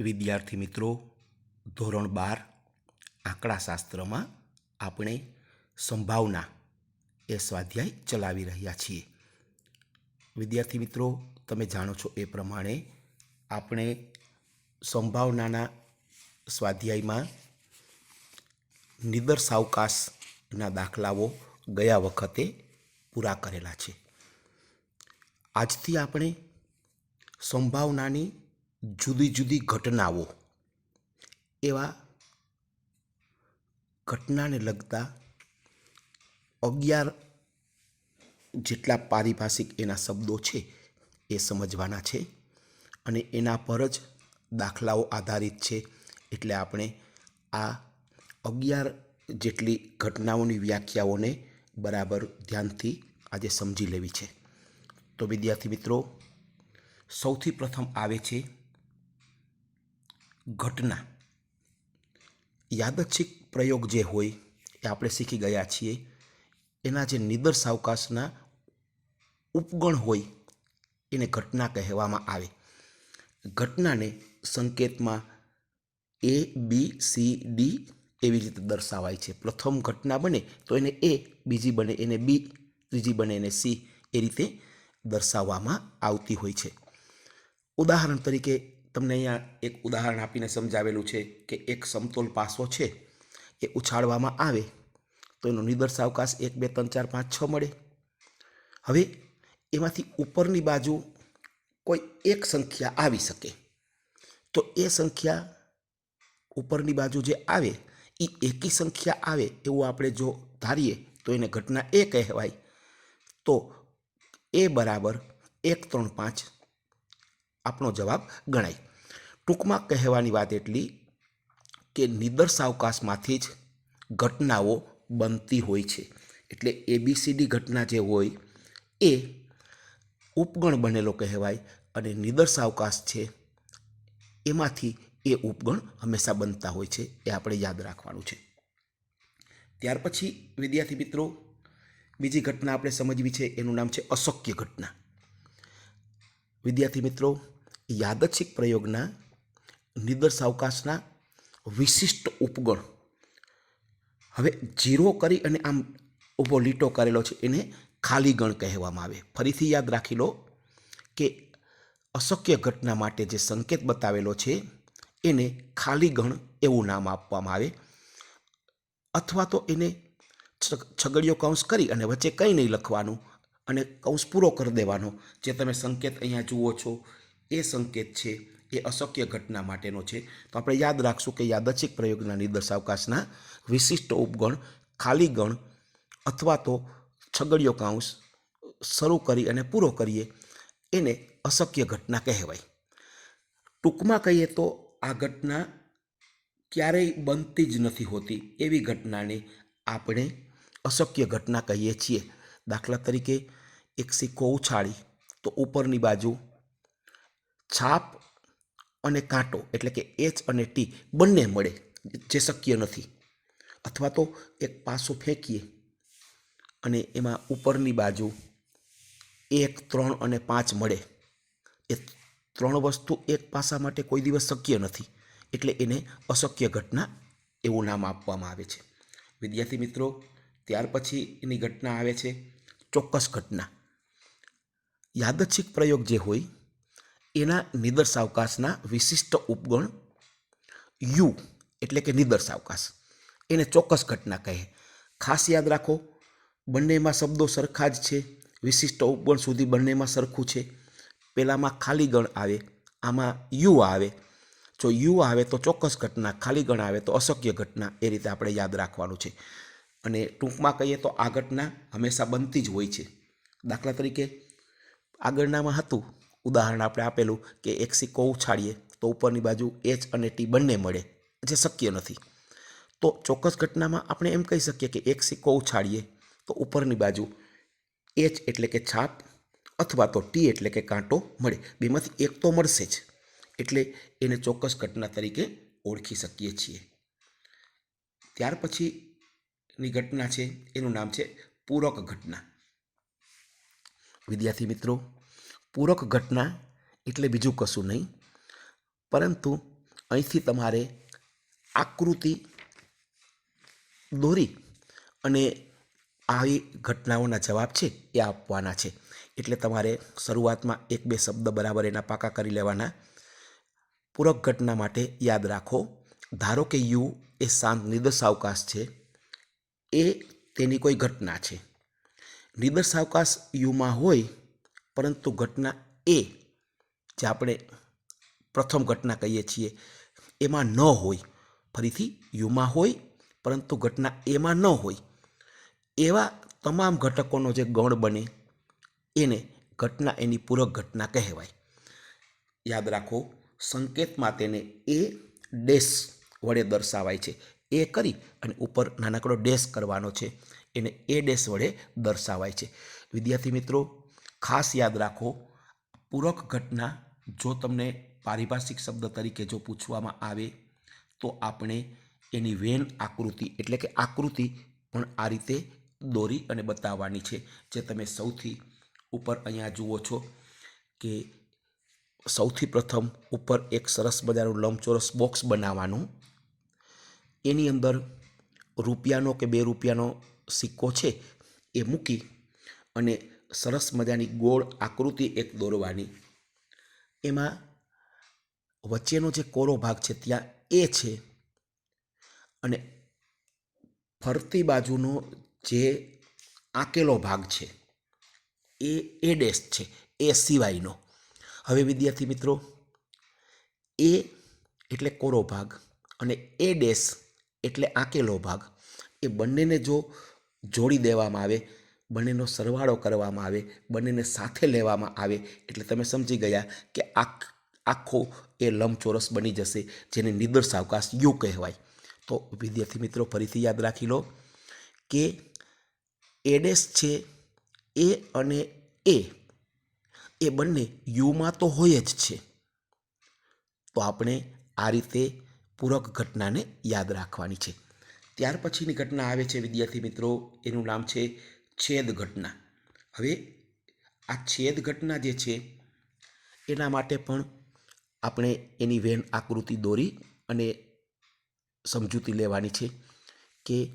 વિદ્યાર્થી મિત્રો, ધોરણ બાર, આંકડાશાસ્ત્રમાં આપણે સંભાવના એ સ્વાધ્યાય ચલાવી રહ્યા છીએ. વિદ્યાર્થી મિત્રો, તમે જાણો છો એ પ્રમાણે આપણે સંભાવનાના સ્વાધ્યાયમાં નિદર્શાવકાશના દાખલાઓ ગયા વખતે પૂરા કરેલા છે. આજથી આપણે સંભાવનાની જુદી જુદી ઘટનાઓ. એવા ઘટનાને લગતા અગિયાર જેટલા પારિભાષિક એના શબ્દો છે એ સમજવાના છે અને એના પર જ દાખલાઓ આધારિત છે એટલે આપણે આ અગિયાર જેટલી ઘટનાઓની વ્યાખ્યાઓને બરાબર ધ્યાનથી આજે સમજી લેવી છે. તો વિદ્યાર્થી મિત્રો, સૌથી પ્રથમ આવે છે ઘટના. યાદચ્છિક પ્રયોગ જે હોય એ આપણે શીખી ગયા છીએ. એના જે નિદર્શાવકાશના ઉપગણ હોય એને ઘટના કહેવામાં આવે. ઘટનાને સંકેતમાં એ બી સી ડી એવી રીતે દર્શાવાય છે. પ્રથમ ઘટના બને તો એને એ બીજી બને, એને બી ત્રીજી બને, એને સી એ રીતે દર્શાવવામાં આવતી હોય છે. ઉદાહરણ તરીકે તમને અહીંયા એક ઉદાહરણ આપીને સમજાવેલું છે કે એક સમતોલ પાસો છે, એ ઉછાળવામાં આવે. તો એનો નિદર્શાવકાશ એક, બે, ત્રણ, ચાર, પાંચ, છ મળે. હવે એમાંથી ઉપરની બાજુ કોઈ એક સંખ્યા આવી શકે. તો એ સંખ્યા ઉપરની બાજુ જે આવે એ એકી સંખ્યા આવે એવું આપણે જો ધારીએ, તો એને ઘટના એ કહેવાય. તો એ બરાબર એક, ત્રણ, પાંચ આપણો જવાબ ગણાય. ટૂંકમાં કહેવાની વાત એટલી કે નિદર્શાવકાશમાંથી જ ઘટનાઓ બનતી હોય છે. એટલે એબીસીડી ઘટના જે હોય, એ ઉપગણ બનેલો કહેવાય અને નિદર્શાવકાશ છે, એમાંથી એ ઉપગણ હંમેશા બનતા હોય છે, એ આપણે યાદ રાખવાનું છે. ત્યાર પછી, વિદ્યાર્થી મિત્રો, બીજી ઘટના આપણે સમજવી છે, એનું નામ છે અશક્ય ઘટના. વિદ્યાર્થી મિત્રો યાદચ્છિક પ્રયોગના નિદર્શાવકાશના વિશિષ્ટ ઉપગણ. હવે જીરો કરી અને આમ ઊભો લીટો કરેલો છે એને ખાલી ગણ કહેવામાં આવે. ફરીથી યાદ રાખી લો કે અશક્ય ઘટના માટે જે સંકેત બતાવેલો છે એને ખાલી ગણ એવું નામ આપવામાં આવે. અથવા તો એને છગડીયો કૌંસ કરી અને વચ્ચે કંઈ નહીં લખવાનું અને કૌંસ પૂરો કરી દેવાનો. જે તમે સંકેત અહીંયા જુઓ છો એ સંકેત છે, એ અશક્ય ઘટના માટેનો છે. તો આપણે યાદ રાખશું કે યાદચ્છિક પ્રયોગના નિદર્શાવકાશના વિશિષ્ટ ઉપગણ, ખાલી ગણ અથવા તો છગડીયો કાંસ શરૂ કરી અને પૂરો કરીએ. એને અશક્ય ઘટના કહેવાય. ટૂંકમાં કહીએ તો આ ઘટના ક્યારેય બનતી જ નથી હોતી એવી ઘટનાને આપણે અશક્ય ઘટના કહીએ છીએ. દાખલા તરીકે એક સિક્કો ઉછાળી, તો ઉપરની બાજુ છાપ અને કાંટો એટલે કે એચ અને ટી બંને મળે, જે શક્ય નથી. અથવા તો એક પાસો ફેંકીએ અને એમાં ઉપરની બાજુ એક, ત્રણ અને પાંચ મળે. એ ત્રણ વસ્તુ એક પાસા માટે કોઈ દિવસ શક્ય નથી, એટલે એને અશક્ય ઘટના એવું નામ આપવામાં આવે છે. વિદ્યાર્થી મિત્રો, ત્યાર પછી એની ઘટના આવે છે ચોક્કસ ઘટના. યાદચ્છિક પ્રયોગ જે હોય એના નિદર્શાવકાશના વિશિષ્ટ ઉપગણ યુ, એટલે કે નિદર્શાવકાશ એને ચોક્કસ ઘટના કહે. ખાસ યાદ રાખો, બંનેમાં શબ્દો સરખા જ છે. વિશિષ્ટ ઉપગણ સુધી બંનેમાં સરખું છે. પેલામાં ખાલી ગણ આવે, આમાં યુ આવે. જો યુ આવે તો ચોક્કસ ઘટના ખાલી ગણ આવે તો અશક્ય ઘટના, એ રીતે આપણે યાદ રાખવાનું છે. અને ટૂંકમાં કહીએ તો આ ઘટના હંમેશા બનતી જ હોય છે. દાખલા તરીકે આગળનામાં હતું. ઉદાહરણ આપણે આપેલું કે એક સિક્કો ઉછાળીએ તો ઉપરની બાજુ એચ અને ટી બંને મળે, જે શક્ય નથી. તો ચોક્કસ ઘટનામાં આપણે એમ કહી શકીએ કે એક સિક્કો ઉછાળીએ તો ઉપરની બાજુ એચ એટલે કે છાપ અથવા તો ટી એટલે કે કાંટો મળે. બેમાંથી એક તો મળશે જ, એટલે એને ચોક્કસ ઘટના તરીકે ઓળખી શકીએ છીએ. ત્યાર પછીની ઘટના છે, એનું નામ છે પૂરક ઘટના. વિદ્યાર્થી મિત્રો પૂરક ઘટના એટલે બીજું કશું નહીં. પરંતુ અહીંથી તમારે આકૃતિ દોરી અને આવી ઘટનાઓના જવાબ છે એ આપવાના છે. એટલે તમારે શરૂઆતમાં એક બે શબ્દ બરાબર એના પાકા કરી લેવાના. પૂરક ઘટના માટે યાદ રાખો, ધારો કે યુ એ શાંત નિર્દશાવકાશ છે, એ તેની કોઈ ઘટના છે. નિર્દશાવકાશ યુમાં હોય પરંતુ ઘટના એ જે આપણે પ્રથમ ઘટના કહીએ છીએ, એમાં ન હોય. ફરીથી, યુમાં હોય, પરંતુ ઘટના એમાં ન હોય. એવા તમામ ઘટકોનો જે ગણ બને, એને ઘટના એની પૂરક ઘટના કહેવાય. યાદ રાખો સંકેતમાં તેને એ ડેશ વડે દર્શાવાય છે. એ કરી અને ઉપર નાનકડો ડેશ કરવાનો છે. એને એ ડેશ વડે દર્શાવાય છે. વિદ્યાર્થી મિત્રો ખાસ યાદ રાખો, પૂરક ઘટના જો તમને પારિભાષિક શબ્દ તરીકે જો પૂછવામાં આવે, તો આપણે એની વેન આકૃતિ, એટલે કે આકૃતિ પણ આ રીતે દોરી અને બતાવવાની છે. જે તમે સૌથી ઉપર અહીંયા જુઓ છો કે સૌથી પ્રથમ ઉપર એક સરસ મજાનું લંબચોરસ બોક્સ બનાવવાનું. એની અંદર રૂપિયાનો કે બે રૂપિયાનો સિક્કો છે, એ મૂકી અને સરસ મજાની ગોળ આકૃતિ એક દોરવાની. એમાં વચ્ચેનો જે કોરો ભાગ છે ત્યાં એ છે. અને ફરતી બાજુનો જે આંકેલો ભાગ છે, એ એ ડેશ છે, એ સિવાયનો. હવે વિદ્યાર્થી મિત્રો, એ એટલે કોરો ભાગ અને એ ડેશ એટલે આંકેલો ભાગ. એ બંનેને જો જોડી દેવામાં આવે બંનેનો સરવાળો કરવામાં આવે, બંનેને સાથે લેવામાં આવે. એટલે તમે સમજી ગયા કે આખ, આખો એ લંબચોરસ બની જશે, જેને નિદર્શાવકાશ યુ કહેવાય. તો વિદ્યાર્થી મિત્રો, ફરીથી યાદ રાખી લો કે એડેસ છે એ અને એ એ બંને યુમાં તો હોય જ છે. તો આપણે આ રીતે પૂરક ઘટનાને યાદ રાખવાની છે. ત્યાર પછીની ઘટના આવે છે વિદ્યાર્થી મિત્રો, એનું નામ છે છેદ ઘટના. હવે આ છેદ ઘટના જે છે, એના માટે પણ આપણે એની વેન આકૃતિ દોરી અને સમજૂતી લેવાની છે કે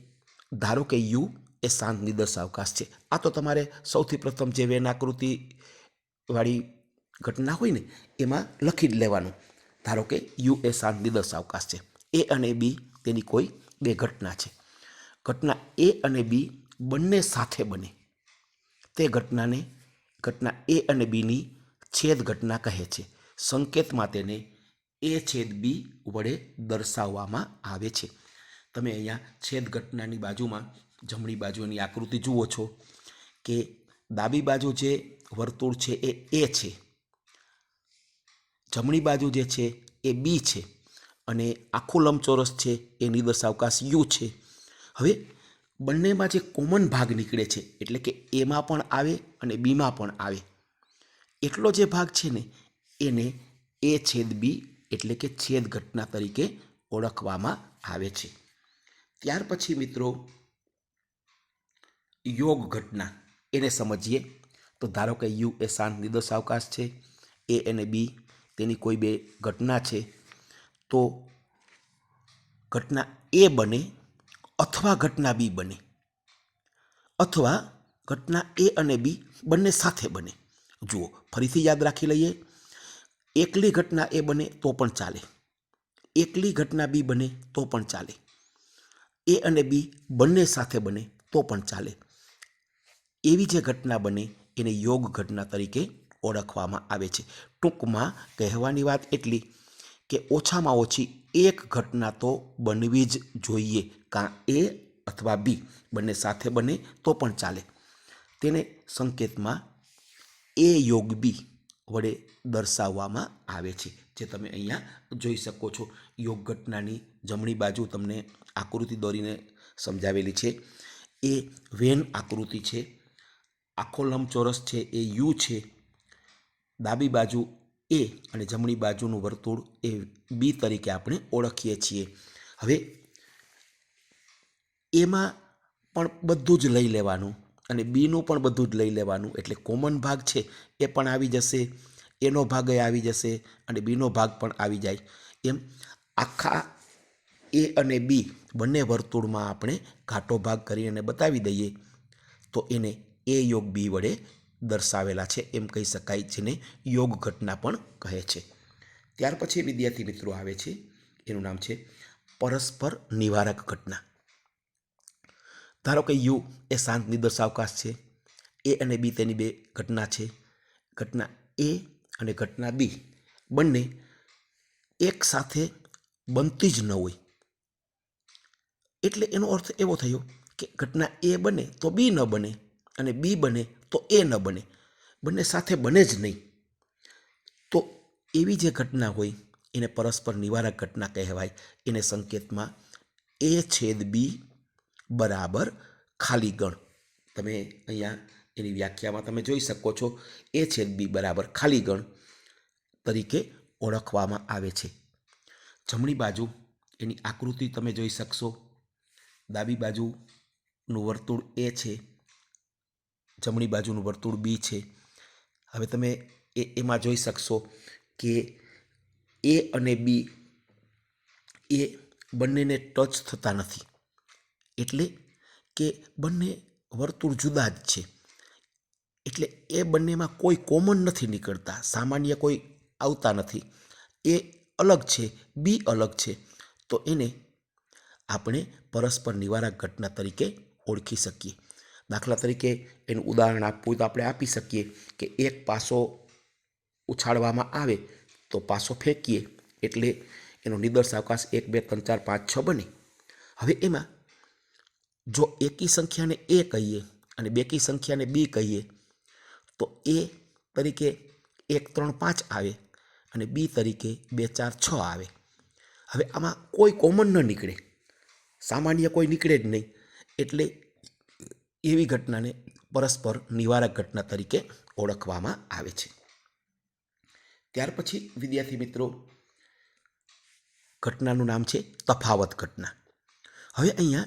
ધારો કે યુ એ શાંત નિદર્શાવકાશ છે. આ તો તમારે સૌથી પ્રથમ જે વેન આકૃતિવાળી ઘટના હોય ને, એમાં લખી જ લેવાનું. ધારો કે યુ એ શાંત નિદર્શાવકાશ છે. એ અને બી તેની કોઈ બે ઘટના છે. ઘટના એ અને બી બંને સાથે બને. તે ઘટનાને, ઘટના એ અને બીની છેદ ઘટના કહે છે. સંકેતમાં તેને એ છેદ બી વડે દર્શાવવામાં આવે છે. તમે અહીંયા છેદ ઘટનાની બાજુમાં જમણી બાજુની આકૃતિ જુઓ છો કે ડાબી બાજુ જે વર્તુળ છે એ એ છે. જમણી બાજુ જે છે એ બી છે. અને આખું લંબચોરસ છે એની દર્શાવકાશ યુ છે. હવે બંનેમાં જે કોમન ભાગ નીકળે છે, એટલે કે એમાં પણ આવે અને બીમાં પણ આવે. એટલો જે ભાગ છે ને, એને એ છેદ બી એટલે કે છેદ ઘટના તરીકે ઓળખવામાં આવે છે. ત્યાર પછી મિત્રો, યોગ ઘટના, એને સમજીએ. તો ધારો કે યુ એ શાંત નિર્દોષાવકાશ છે, એ અને બી તેની કોઈ બે ઘટના છે, તો ઘટના એ બને અથવા ઘટના બી બને. અથવા ઘટના એ અને બી બંને સાથે બને. જુઓ, ફરીથી યાદ રાખી લઈએ. એકલી ઘટના એ બને તો પણ ચાલે. એકલી ઘટના બી બને તો પણ ચાલે. એ અને બી બંને સાથે બને તો પણ ચાલે. એવી જે ઘટના બને, એને યોગ ઘટના તરીકે ઓળખવામાં આવે છે. ટૂંકમાં કહેવાની વાત એટલી કે ઓછામાં ઓછી એક ઘટના તો બનવી જ જોઈએ. કાં એ અથવા બી બંને સાથે બને તો પણ ચાલે. તેને સંકેતમાં એ યોગ બી વડે દર્શાવવામાં આવે છે, જે તમે અહીંયા જોઈ શકો છો. યોગ ઘટનાની જમણી બાજુ તમને આકૃતિ દોરીને સમજાવેલી છે. એ વેન આકૃતિ છે, આખો લંબચોરસ છે, એ યુ છે. ડાબી બાજુ એ અને જમણી બાજુનું વર્તુળ એ બી તરીકે આપણે ઓળખીએ છીએ. હવે એમાં પણ બધું જ લઈ લેવાનું અને બીનું પણ બધું જ લઈ લેવાનું. એટલે કોમન ભાગ છે એ પણ આવી જશે, એનો ભાગ આવી જશે અને બીનો ભાગ પણ આવી જાય. એમ આખા એ અને બી બંને વર્તુળમાં આપણે ઘાટો ભાગ કરીને બતાવી દઈએ તો એને એ યોગ બી વડે દર્શાવેલા છે. એમ કહી શકાય જેને યોગ ઘટના પણ કહે છે. ત્યાર પછી વિદ્યાર્થી મિત્રો આવે છે, એનું નામ છે પરસ્પર નિવારક ઘટના. ધારો કે યુ એ શાંત નિદર્શાવકાશ છે, એ અને બી તેની બે ઘટના છે, ઘટના એ અને ઘટના બી. બંને એક સાથે બનતી જ ન હોય. એટલે એનો અર્થ એવો થયો કે ઘટના એ બને તો બી ન બને અને બી બને તો એ ન બને. બંને સાથે બને જ નહીં. તો એવી જે ઘટના હોય, એને પરસ્પર નિવારક ઘટના કહેવાય. એને સંકેતમાં એ છેદ બી બરાબર ખાલી ગણ. તમે અહીંયા એની વ્યાખ્યામાં તમે જોઈ શકો છો, એ છેદ બી બરાબર ખાલી ગણ તરીકે ઓળખવામાં આવે છે. જમણી બાજુ એની આકૃતિ તમે જોઈ શકશો. ડાબી બાજુનું વર્તુળ એ છે, જમણી બાજુનું વર્તુળ બી છે. હવે તમે એ એમાં જોઈ શકશો કે એ અને બી એ બંનેને ટચ થતા નથી. એટલે કે બંને વર્તુળ જુદા જ છે. એટલે એ બંનેમાં કોઈ કોમન નથી નીકળતા, સામાન્ય કોઈ આવતા નથી. એ અલગ છે, બી અલગ છે. તો એને આપણે પરસ્પર નિવારક ઘટના તરીકે ઓળખી શકીએ. દાખલા તરીકે એનું ઉદાહરણ આપવું તો આપણે આપી શકીએ કે એક પાસો ઉછાળવામાં આવે તો પાસો ફેંકીએ એટલે એનો નિદર્શ અવકાશ એક, બે, ત્રણ, ચાર, પાંચ, છ બને. હવે એમાં જો એકી સંખ્યાને એ કહીએ અને બેકી સંખ્યાને બી કહીએ, તો એ તરીકે એક ત્રણ પાંચ આવે અને બી તરીકે બે ચાર છ આવે. હવે આમાં કોઈ કોમન ન નીકળે. સામાન્ય કોઈ નીકળે જ નહીં. એટલે એવી ઘટનાને પરસ્પર નિવારક ઘટના તરીકે ઓળખવામાં આવે છે. ત્યાર પછી, વિદ્યાર્થી મિત્રો, ઘટનાનું નામ છે તફાવત ઘટના. હવે અહીંયા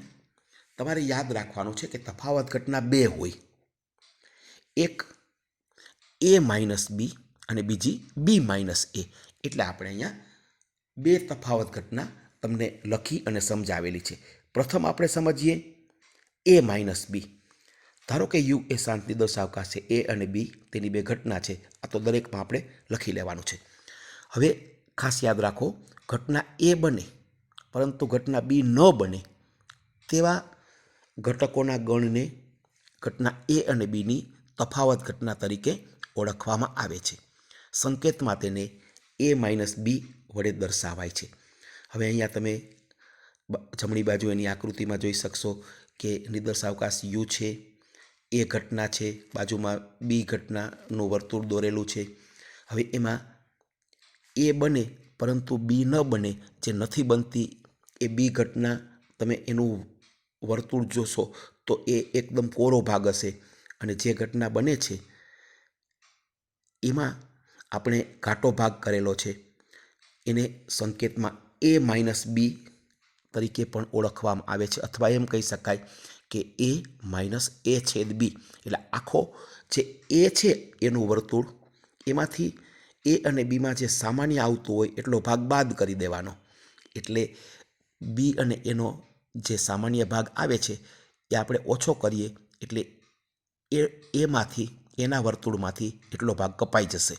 તમારે યાદ રાખવાનું છે કે તફાવત ઘટના બે હોય. એક એ માઇનસ બી અને બીજી બી માઇનસ એ એટલે આપણે અહીંયા બે તફાવત ઘટના તમને લખી અને સમજાવેલી છે. પ્રથમ આપણે સમજીએ એ માઇનસ બી ધારો કે યુ એ શાંતિ દર્શાવકાશ છે. એ અને બી તેની બે ઘટના છે. આ તો દરેકમાં આપણે લખી લેવાનું છે. હવે ખાસ યાદ રાખો, ઘટના એ બને, પરંતુ ઘટના બી ન બને તેવા ઘટકોના ગણને ઘટના એ અને બીની તફાવત ઘટના તરીકે ઓળખવામાં આવે છે. સંકેતમાં તેને એ માઇનસ બી વડે દર્શાવાય છે. હવે અહીંયા તમે જમણી બાજુ એની આકૃતિમાં જોઈ શકશો કે નિદર્શાવકાશ યુ છે, એ ઘટના છે, બાજુમાં બી ઘટનાનું વર્તુળ દોરેલું છે. હવે એમાં એ બને પરંતુ બી ન બને જે નથી બનતી એ બી ઘટના તમે એનું વર્તુળ જોશો તો એ એકદમ કોરો ભાગ હશે. અને જે ઘટના બને છે, એમાં આપણે ઘાટો ભાગ કરેલો છે. એને સંકેતમાં એ માઇનસ બી તરીકે પણ ઓળખવામાં આવે છે. અથવા એમ કહી શકાય કે એ માઇનસ એ છેદ બી. એટલે આખો જે એ છે એનું વર્તુળ, એમાંથી એ અને બીમાં જે સામાન્ય આવતું હોય એટલો ભાગ બાદ કરી દેવાનો. એટલે બી અને એનો જે સામાન્ય ભાગ આવે છે, એ આપણે ઓછો કરીએ, એટલે એ, એમાંથી, એના વર્તુળમાંથી એટલો ભાગ કપાઈ જશે.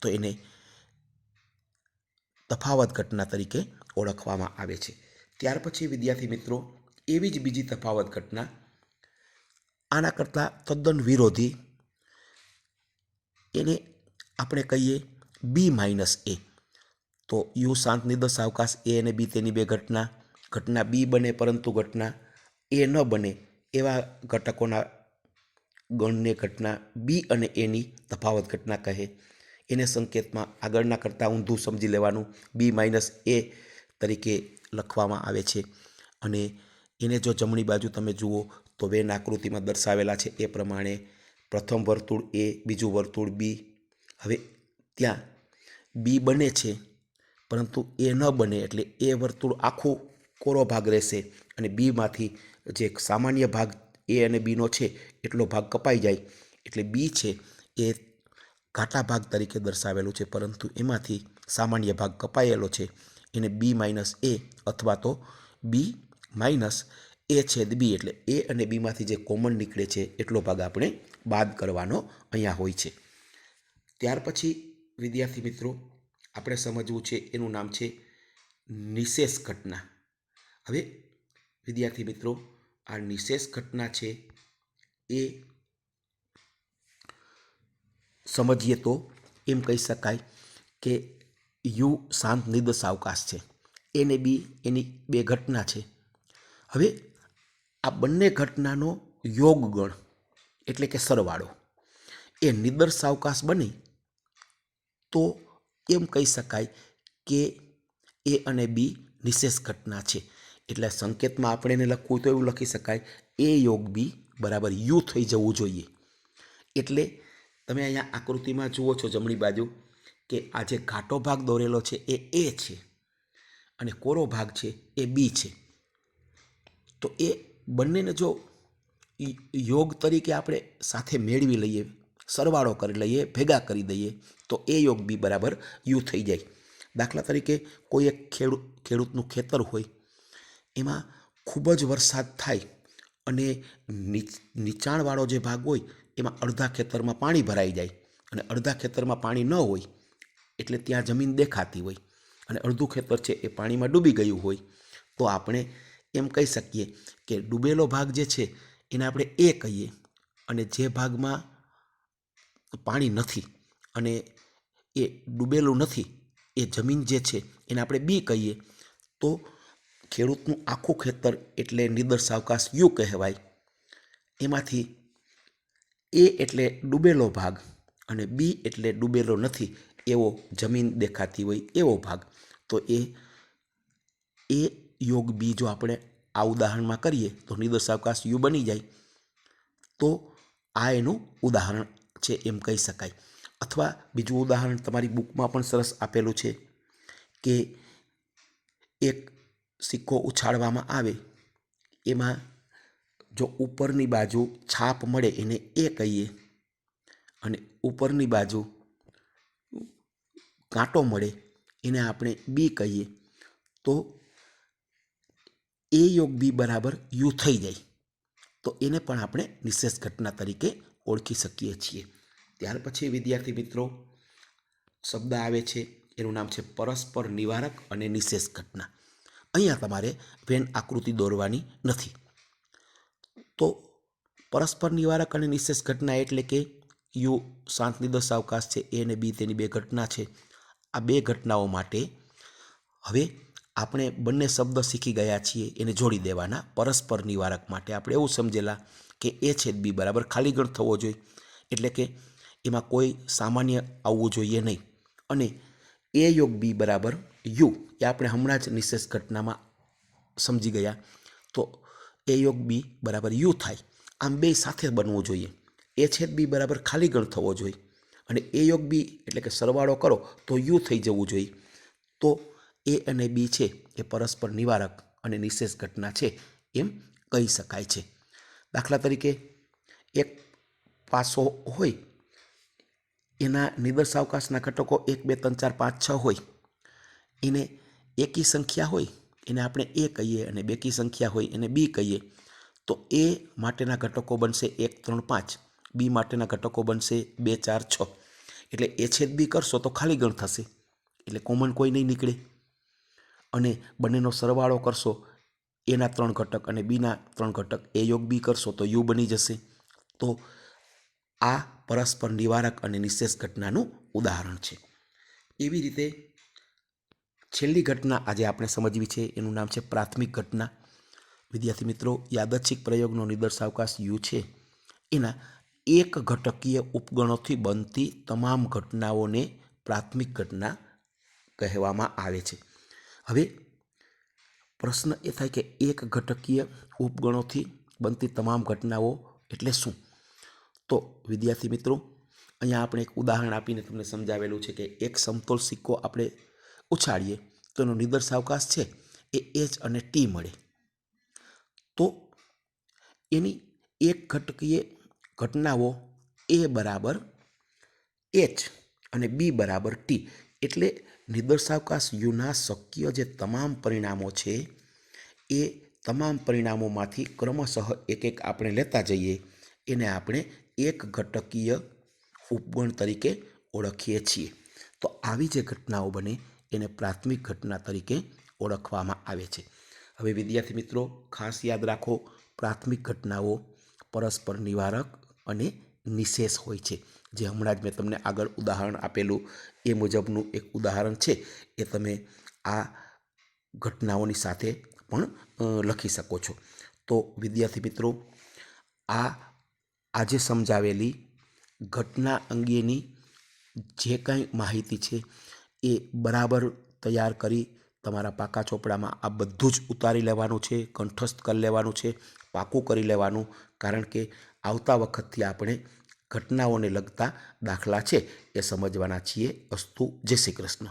તો એને તફાવત ઘટના તરીકે ઓળખવામાં આવે છે. ત્યાર પછી, વિદ્યાર્થી મિત્રો, એવી જ બીજી તફાવત ઘટના. આના કરતાં તદ્દન વિરોધી. એને આપણે કહીએ બી માઇનસ એ તો યુ શાંત નિર્દોષ અવકાશ એ અને બી તેની બે ઘટના. ઘટના બી બને પરંતુ ઘટના એ ન બને એવા ઘટકોના ગણને ઘટના બી અને એની તફાવત ઘટના કહે. એને સંકેતમાં આગળના કરતાં ઊંધું સમજી લેવાનું બી માઇનસ એ તરીકે લખવામાં આવે છે. અને એને જો જમણી બાજુ તમે જુઓ તો વેન આકૃતિમાં દર્શાવેલા છે એ પ્રમાણે પ્રથમ વર્તુળ એ, બીજું વર્તુળ બી. હવે ત્યાં બી બને છે, પરંતુ એ ન બને એટલે એ વર્તુળ આખું કોરો ભાગ રહેશે અને બીમાંથી જે સામાન્ય ભાગ એ અને બીનો છે, એટલો ભાગ કપાઈ જાય. એટલે બી છે એ ઘાટા ભાગ તરીકે દર્શાવેલું છે, પરંતુ એમાંથી સામાન્ય ભાગ કપાયેલો છે. એને બી માઇનસ એ અથવા તો બી માઇનસ એ છેદ બી, એટલે એ અને બીમાંથી જે કોમન નીકળે છે, એટલો ભાગ આપણે બાદ કરવાનો અહીંયા હોય છે. ત્યાર પછી, વિદ્યાર્થી મિત્રો, આપણે સમજવું છે, એનું નામ છે નિશેષ ઘટના. હવે, વિદ્યાર્થી મિત્રો, આ નિશેષ ઘટના છે એ સમજીએ તો એમ કહી શકાય કે યુ શાંત નિર્દોષ અવકાશ છે. એને બી, એની બે ઘટના છે. હવે, આ બંને ઘટનાનો યોગ ગણ એટલે કે સરવાળો, એ નિર્દર્શ અવકાશ બની તો એમ કહી શકાય કે એ અને બી નિશેષ ઘટના છે. એટલે સંકેતમાં આપણે એને લખવું તો એવું લખી શકાય, એ યોગ બી બરાબર યુ થઈ જવું જોઈએ. એટલે તમે અહીંયા આકૃતિમાં જુઓ છો જમણી બાજુ કે આ જે ઘાટો ભાગ દોરેલો છે એ એ છે અને કોરો ભાગ છે એ બી છે. તો એ બંનેને જો યોગ તરીકે આપણે સાથે મેળવી લઈએ, સરવાળો કરી લઈએ, ભેગા કરી દઈએ, તો એ યોગ બી બરાબર યુ થઈ જાય. દાખલા તરીકે કોઈ એક ખેડૂત ખેડૂતનું ખેતર હોય એમાં ખૂબ જ વરસાદ થાય અને નીચાણવાળો જે ભાગ હોય, એમાં અડધા ખેતરમાં પાણી ભરાઈ જાય અને અડધા ખેતરમાં પાણી ન હોય, એટલે ત્યાં જમીન દેખાતી હોય અને અડધું ખેતર છે એ પાણીમાં ડૂબી ગયું હોય, તો આપણે એમ કહી શકીએ કે ડૂબેલો ભાગ જે છે, એને આપણે એ કહીએ અને જે ભાગમાં પાણી નથી અને એ ડૂબેલું નથી, એ જમીન જે છે, એને આપણે બી કહીએ, તો ખેડૂતનું આખું ખેતર એટલે નિદર્શ અવકાશ યુ કહેવાય. એમાંથી એ એટલે ડૂબેલો ભાગ અને બી એટલે ડૂબેલો નથી એવો જમીન દેખાતી હોય એવો ભાગ. તો એ એ યોગ બી જો આપણે આ ઉદાહરણમાં કરીએ તો નિર્દોષ અવકાશ યુ બની જાય. તો આ એનું ઉદાહરણ છે એમ કહી શકાય. અથવા બીજું ઉદાહરણ તમારી બુકમાં પણ સરસ આપેલું છે કે એક સિક્કો ઉછાળવામાં આવે. એમાં જો ઉપરની બાજુ છાપ મળે એને એ કહીએ. અને ઉપરની બાજુ કાંટો મળે એને આપણે બી કહીએ. તો એ યોગ બી બરાબર યુ થઈ જાય. તો એને પણ આપણે નિશેષ ઘટના તરીકે ઓળખી શકીએ છીએ. ત્યાર પછી વિદ્યાર્થી મિત્રો, શબ્દ આવે છે, એનું નામ છે પરસ્પર નિવારક અને નિશેષ ઘટના. અહીંયા તમારે વેન આકૃતિ દોરવાની નથી. તો પરસ્પર નિવારક અને નિશેષ ઘટના એટલે કે યુ શાંતની નિર્દોષ અવકાશ છે, એ અને બી તેની બે ઘટના છે. આ બે ઘટનાઓ માટે હવે આપણે બંને શબ્દ શીખી ગયા છીએ, એને જોડી દેવાના. પરસ્પર નિવારક માટે આપણે એવું સમજેલા કે એ છેદ બી બરાબર ખાલી ગણ થવો જોઈએ. એટલે કે એમાં કોઈ સામાન્ય આવવું જોઈએ નહીં. અને એ યોગ બી બરાબર યુ. એ આપણે હમણાં જ નિશેષ ઘટનામાં સમજી ગયા. તો એ યોગ બી બરાબર યુ થાય. આમ બે સાથે બનવું જોઈએ. એ છેદ બી બરાબર ખાલી ગણ થવો જોઈએ. અને એ યોગ બી એટલે કે સરવાળો કરો તો યુ થઈ જવું જોઈએ. તો એ અને બી છે એ પરસ્પર નિવારક અને નિશેષ ઘટના છે એમ કહી શકાય છે. દાખલા તરીકે એક પાસો હોય એના નિદર્શાવકાશના ઘટકો એક, બે, ત્રણ, ચાર, પાંચ, છ હોય. એને એકી સંખ્યા હોય, એને આપણે એ કહીએ અને બેકી સંખ્યા હોય, એને બી કહીએ, તો એ માટેના ઘટકો બનશે એક, ત્રણ, પાંચ. બી માટેના ઘટકો બનશે બે, ચાર, છ. એટલે એ છેદ બી કરશો તો ખાલી ગણ થશે. એટલે કોમન કોઈ નહીં નીકળે. અને બંનેનો સરવાળો કરશો, એના ત્રણ ઘટક અને બીના ત્રણ ઘટક. એ યોગ બી કરશો તો યુ બની જશે. તો આ પરસ્પર નિવારક અને નિશેષ ઘટનાનું ઉદાહરણ છે. એવી રીતે છેલ્લી ઘટના આજે આપણે સમજવી છે. એનું નામ છે પ્રાથમિક ઘટના. વિદ્યાર્થી મિત્રો, યાદચ્છિક પ્રયોગનો નિદર્શાવકાશ યુ છે. એના એક ઘટકીય ઉપગણોથી બનતી તમામ ઘટનાઓને પ્રાથમિક ઘટના કહેવામાં આવે છે. હવે પ્રશ્ન એ થાય કે એક ઘટકીય ઉપગણોથી બનતી તમામ ઘટનાઓ એટલે શું? તો વિદ્યાર્થી મિત્રો, અહીંયા આપણે એક ઉદાહરણ આપીને તમને સમજાવેલું છે કે એક સમતોલ સિક્કો આપણે ઉછાળીએ તો એનો નિદર્શ અવકાશ છે એ એચ અને ટી મળે. તો એની એક ઘટકીય ઘટનાઓ એ બરાબર એચ અને બી બરાબર ટી એટલે નિદર્શાવકાશ યુના શક્ય જે તમામ પરિણામો છે, એ તમામ પરિણામોમાંથી ક્રમશઃ એક એક આપણે લેતા જઈએ. એને આપણે એક ઘટકીય ઉપગણ તરીકે ઓળખીએ છીએ. તો આવી જે ઘટનાઓ બને, એને પ્રાથમિક ઘટના તરીકે ઓળખવામાં આવે છે. હવે વિદ્યાર્થી મિત્રો, ખાસ યાદ રાખો, પ્રાથમિક ઘટનાઓ પરસ્પર નિવારક અને નિશેષ હોય છે. જે હમણાં જ મેં તમને આગળ ઉદાહરણ આપેલું, એ મુજબનું એક ઉદાહરણ છે. એ તમે આ ઘટનાઓની સાથે પણ લખી શકો છો. તો વિદ્યાર્થી મિત્રો, આ આજે સમજાવેલી ઘટના અંગેની જે કાંઈ માહિતી છે એ બરાબર તૈયાર કરી તમારા પાકા ચોપડામાં આ બધું જ ઉતારી લેવાનું છે, કંઠસ્થ કરી લેવાનું છે, પાકું કરી લેવાનું, કારણ કે આવતા વખતથી આપણે ઘટનાઓને લગતા દાખલા છે એ સમજવાના છીએ અસ્તુ જય શ્રી કૃષ્ણ.